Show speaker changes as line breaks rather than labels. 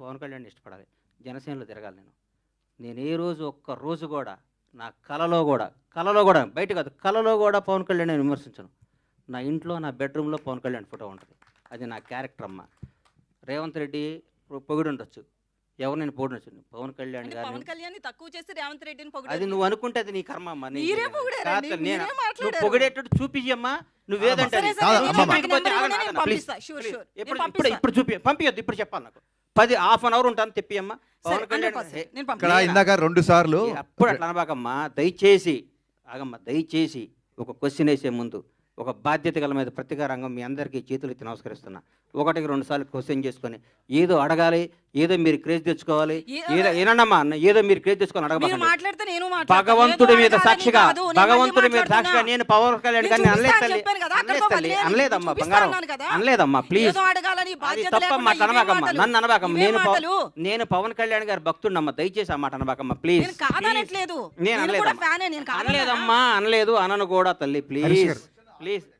పవన్ కళ్యాణ్ ఇష్టపడాలి. జనసేనలో తిరగాలి నేను. నేను ఏ రోజు ఒక్క రోజు కూడా నా కలలో కూడా కలలో కూడా బయట కాదు కలలో కూడా పవన్ కళ్యాణ్ నేను విమర్శించను. నా ఇంట్లో నా బెడ్రూమ్లో పవన్ కళ్యాణ్ ఫోటో ఉంటుంది. అది నా క్యారెక్టర్ అమ్మ. రేవంత్ రెడ్డి పొగిడి ఉండొచ్చు. ఎవరు నేను పొగిడొచ్చు పవన్ కళ్యాణ్
కళ్యాణ్ తక్కువ చేసి రేవంత్ రెడ్డిని
అది నువ్వు అనుకుంటే అది నీ కర్మ అమ్మ. నేను- నువ్వు. పొగిడేటట్టు చూపించమ్మా నువ్వేదంటే
నేను నేను. నేను.
ఇప్పుడు చూపి పంపించొద్దు ఇప్పుడు చెప్పాలి నాకు. పది హాఫ్ అన్ అవర్ ఉంటాను తెప్పియమ్మా. పవన్ కళ్యాణ్
100%
హే,
నేను
ఇక్కడ
పంపిస్తా.
ఇందాక రెండు సార్లు
అప్పుడు అట్లా అనబాకమ్మా. దయచేసి ఆగమ్మా దయచేసి ఒక క్వశ్చన్ వేసే ముందు. ఒక బాధ్యత గల మీద ప్రతిగా రంగం మీ అందరికీ చేతులు ఎత్తి నమస్కరిస్తున్నా ఒకటికి రెండు సార్లు క్వశ్చన్ చేసుకొని ఏదో అడగాలి ఏదో మీరు క్రేజ్ తెచ్చుకోవాలి ఏదో ఏనమ్మా అన్న ఏదో మీరు క్రేజ్ తెచ్చుకొని
మీరు
అడగబాకండి
మాట్లాడితే నేను మాట్లాడతాను.
భగవంతుడి మీద సాక్షిగా భగవంతుడి మీద సాక్షిగా. నేను పవన్ కళ్యాణ్
నేను
గారిని అనలేదు తల్లి. అనలేదమ్మా బంగారం. అనలేదమ్మా ప్లీజ్
ఏదో అడగాలని
అది
బాధ్యత
తప్పమ్మా అనబాకమ్మా. నన్ను అనబాకమ్మ నేను. నేను పవన్ కళ్యాణ్ గారు భక్తుడినమ్మా దయచేసి ఆ మాట అనబాకమ్మా ప్లీజ్
నేను కాదనట్లేదు
నేను
నేను కూడా
అనలేదమ్మా
ఫ్యానే నేను కాదనలా.
అనలేదమ్మా అనలేదు అనను కూడా తల్లి ప్లీజ్
హరీష్ గారు.
ప్లీజ్